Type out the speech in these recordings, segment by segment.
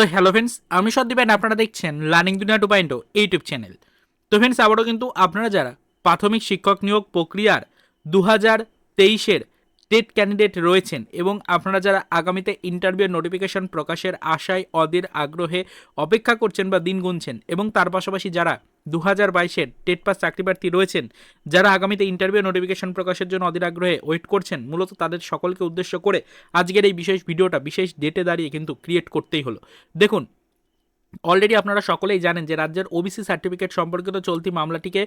তো hello friends আমি সন্দীপেন আপনারা দেখছেন learning Duniya two point YouTube channel তো ফ্রেন্ডস আবারও কিন্তু আপনারা যারা প্রাথমিক শিক্ষক নিয়োগ প্রক্রিয়ার দু হাজার তেইশের টেট ক্যান্ডিডেট রয়েছেন এবং আপনারা যারা আগামীতে ইন্টারভিউ নোটিফিকেশন প্রকাশের আশায় অধীর আগ্রহে অপেক্ষা করছেন বা দিন গুনছেন এবং তার পাশাপাশি যারা দু হাজার বাইশের টেট পাস চাকরি প্রার্থী রয়েছেন, যারা আগামীতে ইন্টারভিউ নোটিফিকেশন প্রকাশের জন্য অধীর আগ্রহে ওয়েট করছেন, মূলত তাদের সকলকে উদ্দেশ্য করে আজকের এই বিশেষ ভিডিওটা বিশেষ ডেটে দাঁড়িয়ে কিন্তু ক্রিয়েট করতেই হলো। দেখুন অলরেডি আপনারা সকলেই জানেন যে রাজ্যের ওবিসি সার্টিফিকেট সম্পর্কিত চলতি মামলাটিকে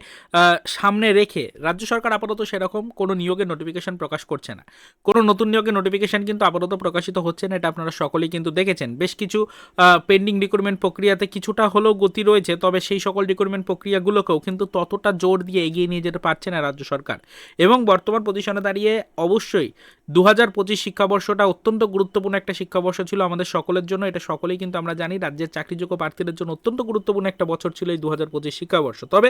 সামনে রেখে রাজ্য সরকার আপাতত সেরকম কোনো নিয়োগের নোটিফিকেশন প্রকাশ করছে না। কোনো নতুন নিয়োগের নোটিফিকেশন কিন্তু আপাতত প্রকাশিত হচ্ছে না, এটা আপনারা সকলেই কিন্তু দেখেছেন। বেশ কিছু পেন্ডিং রিক্রুটমেন্ট প্রক্রিয়াতে কিছুটা হলেও গতি রয়েছে, তবে সেই সকল রিক্রুটমেন্ট প্রক্রিয়াগুলোকেও কিন্তু ততটা জোর দিয়ে এগিয়ে নিয়ে যেতে পারছে না রাজ্য সরকার। এবং বর্তমান পজিশনে দাঁড়িয়ে অবশ্যই দু হাজার পঁচিশ শিক্ষাবর্ষটা অত্যন্ত গুরুত্বপূর্ণ একটা শিক্ষাবর্ষ ছিল আমাদের সকলের জন্য, এটা সকলেই কিন্তু আমরা জানি, রাজ্যের চাকরিযোগ্য প্রার্থীদের জন্য অত্যন্ত গুরুত্বপূর্ণ একটা বছর ছিল এই দু হাজার পঁচিশ শিক্ষাবর্ষ। তবে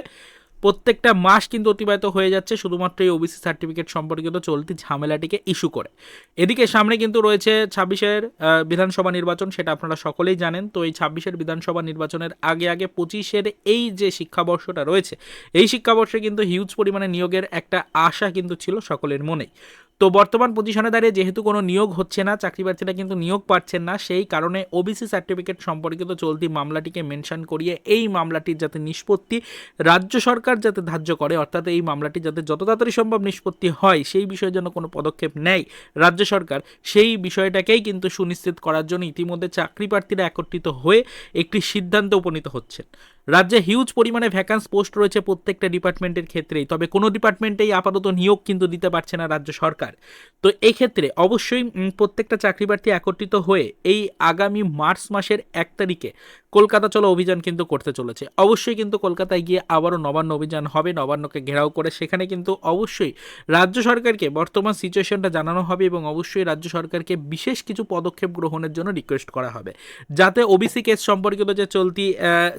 প্রত্যেকটা মাস কিন্তু অতিবাহিত হয়ে যাচ্ছে, শুধুমাত্র এই ওবিসি সার্টিফিকেট সম্পর্কিত চলতি ঝামেলাটিকে ইস্যু করে। এদিকে সামনে কিন্তু রয়েছে ছাব্বিশের বিধানসভা নির্বাচন, সেটা আপনারা সকলেই জানেন। তো এই ছাব্বিশের বিধানসভা নির্বাচনের আগে আগে পঁচিশের এই যে শিক্ষাবর্ষটা রয়েছে, এই শিক্ষাবর্ষে কিন্তু হিউজ পরিমাণে নিয়োগের একটা আশা কিন্তু ছিল সকলের মনেই। তো বর্তমান পজিশনে দাঁড়িয়ে যেহেতু কোনো নিয়োগ হচ্ছে না, চাকরি প্রার্থীরা কিন্তু নিয়োগ পাচ্ছেন না, সেই কারণে ওবিসি সার্টিফিকেট সম্পর্কিত চলতি মামলাটিকে মেনশন করিয়ে এই মামলাটির যাতে নিষ্পত্তি রাজ্য সরকার যাতে ধার্য করে, অর্থাৎ এই মামলাটি যাতে যত তাড়াতাড়ি সম্ভব নিষ্পত্তি হয়, সেই বিষয়ে যেন কোনো পদক্ষেপ নেয় রাজ্য সরকার, সেই বিষয়টাকেই কিন্তু সুনিশ্চিত করার জন্য ইতিমধ্যে চাকরি প্রার্থীরা একত্রিত হয়ে একটি সিদ্ধান্তে উপনীত হচ্ছেন। রাজ্যে হিউজ পরিমাণে ভ্যাকান্স পোস্ট রয়েছে প্রত্যেকটা ডিপার্টমেন্টের ক্ষেত্রেই। তবে কোনো ডিপার্টমেন্টেই আপাতত নিয়োগ কিন্তু দিতে পারছে না রাজ্য সরকার। তো এই ক্ষেত্রে অবশ্যই প্রত্যেকটা চাকরি প্রার্থী একত্রিত হয়ে এই আগামী মার্চ মাসের এক তারিখে কলকাতা চলো অভিযান কিন্তু করতে চলেছে। অবশ্যই কিন্তু কলকাতায় গিয়ে আবারও নবান্ন অভিযান হবে নবান্নকে ঘেরাও করে সেখানে কিন্তু অবশ্যই রাজ্য সরকারকে বর্তমান সিচুয়েশনটা জানানো হবে এবং অবশ্যই রাজ্য সরকারকে বিশেষ কিছু পদক্ষেপ গ্রহণের জন্য রিকোয়েস্ট করা হবে। যাতে ওবিসি কেস সম্পর্কিত যে চলতি আহ,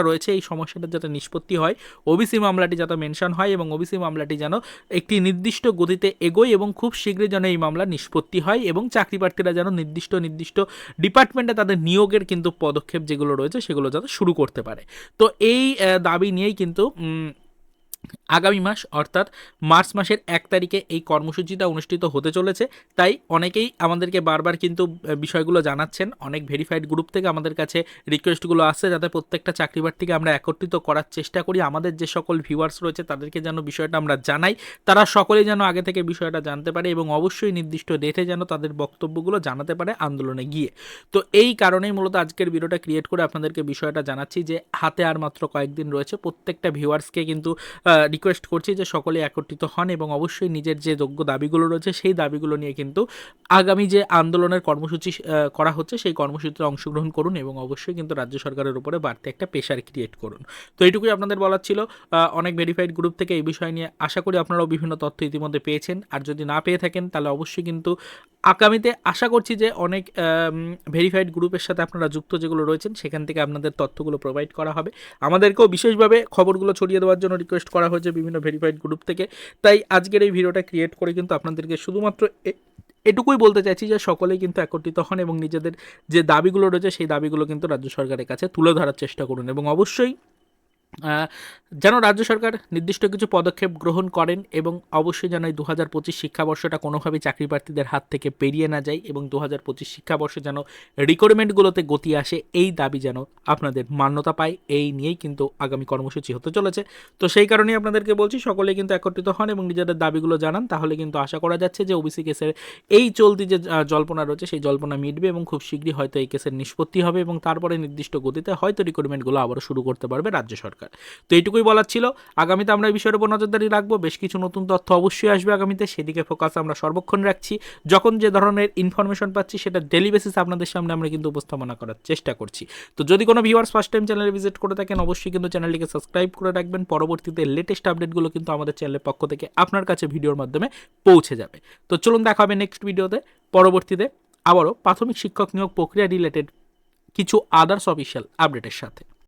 সমস্যাটা রয়েছে, এই সমস্যাটা যাতে নিষ্পত্তি হয়। ওবিসি মামলাটি যাতে মেনশন হয় এবং ওবিসি মামলাটি যেন একটি নির্দিষ্ট গতিতে এগোয় এবং খুব শীঘ্রই যেন এই মামলা নিষ্পত্তি হয় এবং চাকরি প্রার্থীরা যেন নির্দিষ্ট নির্দিষ্ট ডিপার্টমেন্টে তাদের নিয়োগের কিন্তু পদক্ষেপ যেগুলো রয়েছে সেগুলো যাতে শুরু করতে পারে। তো এই দাবি নিয়েই কিন্তু আগামী মাস, অর্থাৎ মার্চ মাসের এক তারিখে এই কর্মসূচিটা অনুষ্ঠিত হতে চলেছে। তাই অনেকেই আমাদেরকে বারবার কিন্তু বিষয়গুলো জানাচ্ছেন। অনেক ভেরিফাইড গ্রুপ থেকে আমাদের কাছে রিকোয়েস্টগুলো আসছে, যাতে প্রত্যেকটা চাকরি প্রার্থীকে আমরা একত্রিত করার চেষ্টা করি। আমাদের যে সকল ভিউয়ার্স রয়েছে, তাদেরকে যেন বিষয়টা আমরা জানাই। তারা সকলেই যেন আগে থেকে বিষয়টা জানতে পারে এবং অবশ্যই নির্দিষ্ট ডেটে যেন তাদের বক্তব্যগুলো জানাতে পারে আন্দোলনে গিয়ে। তো এই কারণেই মূলত আজকের ভিডিওটা ক্রিয়েট করে আপনাদেরকে বিষয়টা জানাচ্ছি যে, হাতে আর মাত্র কয়েকদিন রয়েছে। প্রত্যেকটা ভিউয়ার্সকে কিন্তু রিকোয়েস্ট করছি যে সকলে একত্রিত হন এবং অবশ্যই নিজের যে যোগ্য দাবিগুলো রয়েছে সেই দাবিগুলো নিয়ে কিন্তু আগামী যে আন্দোলনের কর্মসূচি করা হচ্ছে সেই কর্মসূচিতে অংশগ্রহণ করুন এবং অবশ্যই কিন্তু রাজ্য সরকারের উপরে বাড়তি একটা প্রেশার ক্রিয়েট করুন। তো এইটুকুই আপনাদের বলার ছিল। অনেক ভেরিফাইড গ্রুপ থেকে এই বিষয় নিয়ে আশা করি আপনারাও বিভিন্ন তথ্য ইতিমধ্যে পেয়েছেন। আর যদি না পেয়ে থাকেন, তাহলে অবশ্যই কিন্তু আগামীতে আশা করছি যে অনেক ভেরিফাইড গ্রুপের সাথে আপনারা যুক্ত যেগুলো রয়েছেন, সেখান থেকে আপনাদের তথ্যগুলো প্রোভাইড করা হবে। আমাদেরকেও বিশেষভাবে খবরগুলো ছড়িয়ে দেওয়ার জন্য রিকোয়েস্ট করা হয়েছে বিভিন্ন ভেরিফাইড গ্রুপ থেকে। তাই আজকের এই ভিডিওটা ক্রিয়েট করে কিন্তু আপনাদেরকে শুধুমাত্র এটুকুই বলতে চাইছি যে সকলেই কিন্তু একত্রিত হন এবং নিজেদের যে দাবিগুলো রয়েছে, সেই দাবিগুলো কিন্তু রাজ্য সরকারের কাছে তুলে ধরার চেষ্টা করুন। এবং অবশ্যই যেন রাজ্য সরকার নির্দিষ্ট কিছু পদক্ষেপ গ্রহণ করেন এবং অবশ্যই যেন এই দু হাজার পঁচিশ শিক্ষাবর্ষটা কোনোভাবেই চাকরি প্রার্থীদের হাত থেকে পেরিয়ে না যায় এবং দু হাজার পঁচিশ শিক্ষাবর্ষে যেন রিকোয়ারমেন্টগুলোতে গতি আসে, এই দাবি যেন আপনাদের মান্যতা পায়, এই নিয়েই কিন্তু আগামী কর্মসূচি হতে চলেছে। তো সেই কারণেই আপনাদেরকে বলছি সকলে কিন্তু একত্রিত হন এবং নিজেদের দাবিগুলো জানান, তাহলে কিন্তু আশা করা যাচ্ছে যে ওবিসি কেসের এই চলতি যে জল্পনা রয়েছে, সেই জল্পনা মিটবে এবং খুব শীঘ্রই হয়তো এই কেসের নিষ্পত্তি হবে এবং তারপরে নির্দিষ্ট গতিতে হয়তো রিক্রুটমেন্টগুলো আবারও শুরু করতে পারবে রাজ্য সরকার। তো এইটুকুই বলার ছিল। আগামীতে আমরা এই বিষয়ের উপর নজরদারি রাখব। বেশ কিছু নতুন তথ্য অবশ্যই আসবে আগামীতে। সেদিকে ফোকাস আমরা সর্বক্ষণ রাখছি। যখন যে ধরনের ইনফরমেশন পাচ্ছি, সেটা ডেলি বেসিস আপনাদের সামনে আমরা কিন্তু উপস্থাপনা করার চেষ্টা করছি। তো যদি কোনো ভিউয়ার্স ফার্স্ট টাইম চ্যানেলে ভিজিট করে থাকেন, অবশ্যই কিন্তু চ্যানেলটিকে সাবস্ক্রাইব করে রাখবেন। পরবর্তীতে লেটেস্ট আপডেটগুলো কিন্তু আমাদের চ্যানেলের পক্ষ থেকে আপনার কাছে ভিডিওর মাধ্যমে পৌঁছে যাবে। তো চলুন দেখা হবে নেক্সট ভিডিওতে পরবর্তীতে আবারও প্রাথমিক শিক্ষক নিয়োগ প্রক্রিয়া রিলেটেড কিছু আদার্স অফিসিয়াল আপডেটের সাথে।